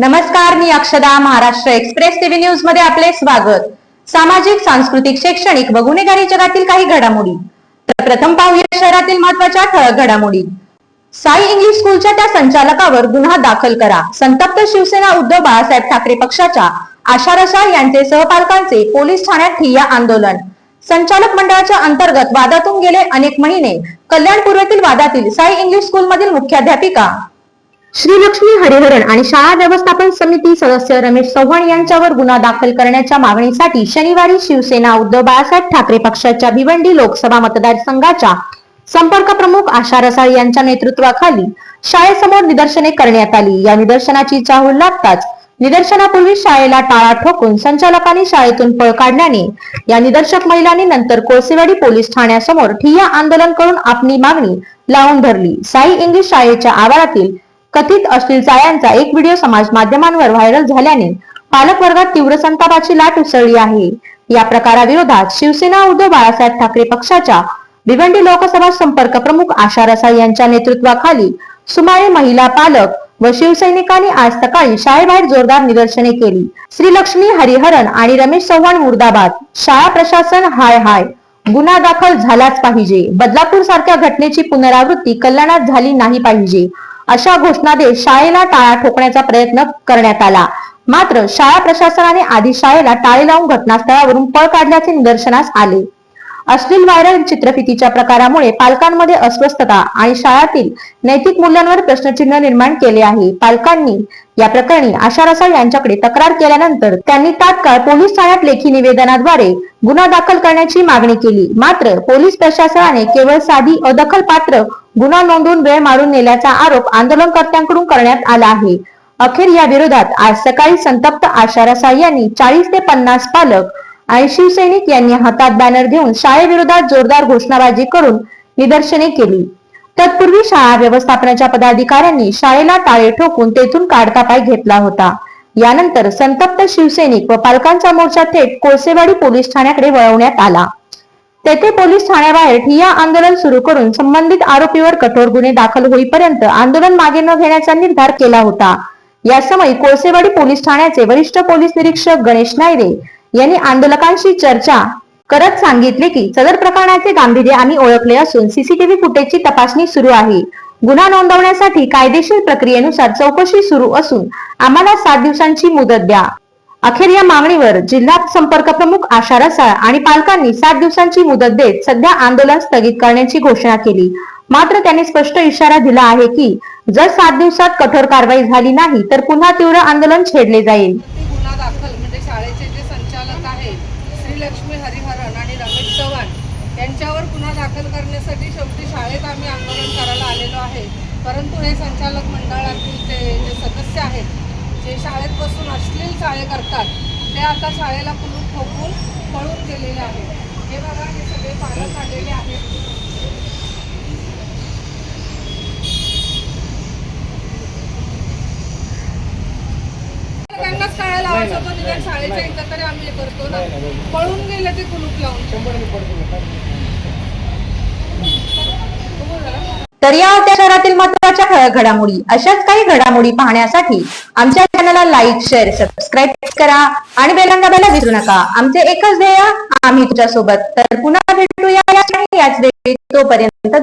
नमस्कार मी अक्षदा Maharashtra express TV न्यूजमध्ये आपले स्वागत. सामाजिक सांस्कृतिक शैक्षणिक व गुन्हेगारी जगातील काही घडामोडी. तर प्रथम पाहूया शहरातील महत्त्वाच्या ठळक घडामोडी. साई इंग्लिश स्कूलच्या त्या संचालकावर गुन्हा दाखल करा. संतप्त शिवसेना उद्धव बाळासाहेब ठाकरे पक्षाच्या आशा रसाळ यांचे सहपालकांचे पोलीस ठाण्यात ठिय्या आंदोलन. संचालक मंडळाच्या अंतर्गत वादातून गेले अनेक महिने. कल्याण पूर्वेतील वादातील साई इंग्लिश स्कूलमधील मुख्याध्यापिका श्रीलक्ष्मी हरिहरन आणि शाळा व्यवस्थापन समिती सदस्य रमेश चव्हाण यांच्यावर गुन्हा दाखल करण्याच्या मागणीसाठी शनिवारी शिवसेना उद्धव बाळासाहेब ठाकरे पक्षाच्या भिवंडी लोकसभा मतदारसंघाच्या संपर्क प्रमुख आशा रसाळ यांच्या नेतृत्वाखाली शाळेसमोर निदर्शने करण्यात आली. या निदर्शनाची चाहूल लागताच निदर्शनापूर्वी शाळेला टाळा ठोकून संचालकांनी शाळेतून पळ काढल्याने या निदर्शक महिलांनी नंतर कोळसेवाडी पोलीस ठाण्यासमोर ठिय्या आंदोलन करून आपली मागणी लावून धरली. साई इंग्लिश शाळेच्या आवारातील कथित अश्लील चाळ्यांचा एक व्हिडिओ समाज माध्यमांवर व्हायरल झाल्याने पालक वर्गात तीव्र संतापाची लाट उसळली आहे. या प्रकाराविरोधात शिवसेना उद्धव बाळासाहेब ठाकरे पक्षाच्या भिवंडी लोकसभा संपर्क प्रमुख आशा रसाई यांच्या नेतृत्वाखाली सुमारे महिला पालक व शिवसैनिकांनी आज सकाळी शाळेबाहेर जोरदार निदर्शने केली. श्रीलक्ष्मी हरिहरन आणि रमेश चव्हाण मुर्दाबाद शाळा प्रशासन हाय हाय गुन्हा दाखल झालाच पाहिजे. बदलापूर सारख्या घटनेची पुनरावृत्ती कल्याणात झाली नाही पाहिजे. अशा घोषणा देत शाळेला टाळा ठोकण्याचा प्रयत्न करण्यात आला. मात्र शाळा प्रशासनाने आधी शाळेला टाळे लावून घटनास्थळावरून पळ काढल्याचे निदर्शनास आले. अश्लील व्हायरल चित्रफितीच्या प्रकारामुळे पालकांमध्ये अस्वस्थता आणि शाळातील नैतिक मूल्यांवर प्रश्नचिन्ह निर्माण केले आहे. पालकांनी या प्रकरणी आशा रसाळ यांच्याकडे तक्रार केल्यानंतर त्यांनी तात्काळ पोलीस ठाण्यात लेखी निवेदनाद्वारे गुन्हा दाखल करण्याची मागणी केली. मात्र पोलीस प्रशासनाने केवळ साधी अदखल पात्र गुन्हा नोंदवून वेळ मारून नेल्याचा आरोप आंदोलनकर्त्यांकडून करण्यात आला आहे. अखेर या विरोधात आज सकाळी संतप्त आशा रसाळ यांनी चाळीस ते पन्नास पालक आणि शिवसैनिक यांनी हातात बॅनर घेऊन शाळेविरोधात जोरदार घोषणाबाजी करून निदर्शने केली. तत्पूर्वी शाळा व्यवस्थापनाच्या पदाधिकाऱ्यांनी शाळेला टाळे ठोकून तेथून काढता पाय घेतला होता. यानंतर संतप्त शिवसैनिक व पालकांचा मोर्चा थेट कोळसेवाडी पोलीस ठाण्याकडे वळवण्यात आला. तेथे पोलीस ठाण्याबाहेर ठिया आंदोलन सुरू करून संबंधित आरोपीवर कठोर गुन्हे दाखल होईपर्यंत आंदोलन मागे न घेण्याचा निर्धार केला होता. या समयी कोळसेवाडी पोलीस ठाण्याचे वरिष्ठ पोलीस निरीक्षक गणेश नायरे यांनी आंदोलकांशी चर्चा करत सांगितले की सदर प्रकरणाचे गांभीर्य आम्ही ओळखले असून सीसीटीव्ही फुटेजची तपासणी सुरू आहे. गुन्हा नोंदवण्यासाठी कायदेशीर प्रक्रियेनुसार चौकशी सुरू असून आम्हाला सात दिवसांची मुदत द्या. अखेर या मागणीवर जिल्हा संपर्क प्रमुख आशा रसाळ आणि पालकांनी सात दिवसांची मुदत देत सध्या आंदोलन स्थगित करण्याची घोषणा केली. मात्र त्यांनी स्पष्ट इशारा दिला आहे की जर सात दिवसात कठोर कारवाई झाली नाही तर पुन्हा तीव्र आंदोलन छेडले जाईल ते गुन्हा दाखल म्हणजे शाळेचे जे संचालक आहेत श्रीलक्ष्मी हरिहरन आणि रमेश चव्हाण यांच्यावर गुन्हा दाखल करण्यासाठी शेवटी शाळेत आम्ही आंदोलन करायला आलेलो आहे. परंतु हे संचालक मंडळातील ते जे सदस्य आहेत जे शाळेत बसून अश्लील शाळे करतात ते आता शाळेला कुलूप ठोकून पळून गेलेले आहेत. हे बघा हे सगळे पालक आलेले आहेत. त्यांनाच कळायला लावायचं होतं निदान शाळेच्या इथं तरी आम्ही हे करतो ना. पळून गेले ते कुलूप लावून. तर या होत्या शहरातील महत्त्वाच्या घडामोडी. अशाच काही घडामोडी पाहण्यासाठी आमच्या चॅनलला लाईक शेअर सबस्क्राईब करा आणि बेल दाबायला विसरू नका. आमचे एकच ध्येय आम्ही तुझ्या सोबत तर पुन्हा भेटूया याच वेळी तोपर्यंत